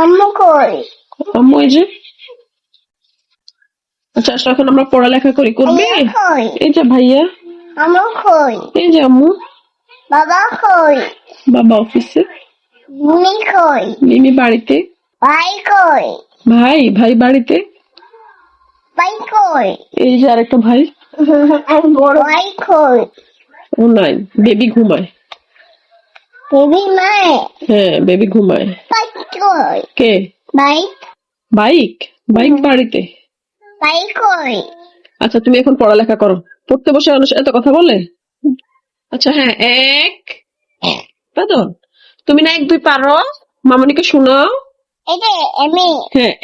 আম্মু কই আম্মু এই যে। আচ্ছা এখন আমরা পড়ালেখা করি করবে? এই যে ভাইয়া। আম্মু কই এই যে আম্মু। বাবা কই বাবা অফিসে। মিমি কই মিমি বাড়িতে। ভাই কই ভাই ভাই বাড়িতে। ভাই কই এই যে আরেকটা ভাই। আমি বড় ভাই কই ও নাই বেবি ঘুমায়। বেবি নাই হ্যাঁ বেবি ঘুমায়। কই? কে? ভাই বাইক? বাইক বাড়িতে? ভাই কই? আচ্ছা তুমি এখন পড়ালেখা করো। পড়তে বসে মানুষ এত কথা বলে? আচ্ছা হ্যাঁ এক। বেদন তুমি না এক দুই পারো? মামনিকে শোনাও। এটা আমি হ্যাঁ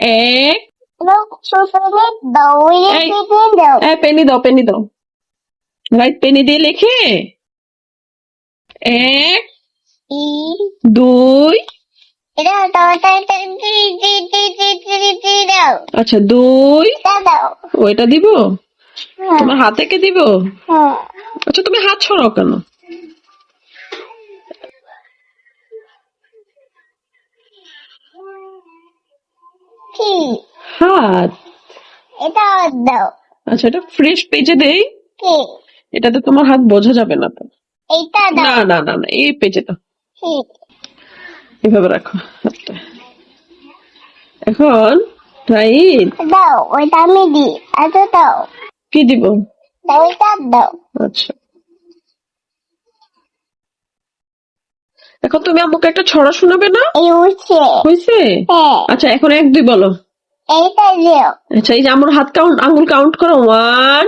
এক। হ্যাঁ পেনি দাও পেনি দাও। রাইট পেনি দিয়ে লেখে। এক দুই আচ্ছা ওইটা দিব? তোমার হাতে কে দিব? আচ্ছা তুমি হাত ছড়াও কেন? হাত। এটা দাও। আচ্ছা এটা ফ্রেশ পেজে দেই। এটাতে তোমার হাত বোঝা যাবে না তো। এটা না না না না এই পেজে দাও ঠিক এভাবে রাখো। হাতটা এখন রাইট দাও ওইটা আমি দি এটা দাও। কি দিব? দাও এটা দাও। আচ্ছা। এখন তুমি আমাকে একটা ছড়া শোনাবে না? হয়েছে হ্যাঁ। আচ্ছা এখন এক দুই বলো। আচ্ছা এই যে আমার হাত কাউন্ট আঙ্গুল কাউন্ট করো। One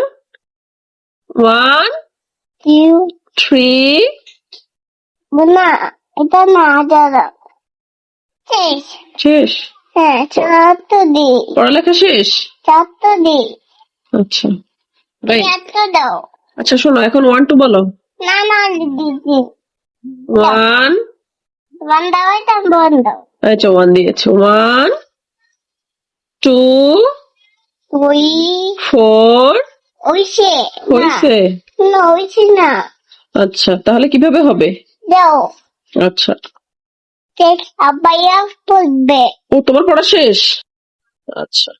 one Q. থ্রি না এটা না শেষ। শেষ? হ্যাঁ দি পড়ালেখা শেষ? দি আচ্ছা। রাইট দাও। আচ্ছা শোনো এখন ওয়ান টু বলো। না না দিদি ওয়ান ওয়ান দাও এটা বন্ধ আচ্ছা ওয়ান দিয়েছে। ওয়ান টু ওই ফোর ওইছে হয়েছে না ওইছে না। আচ্ছা তাহলে কীভাবে হবে? দাও। আচ্ছা। শেষ আব্বাইয়া পড়বে ও তোমার পড়া শেষ? আচ্ছা।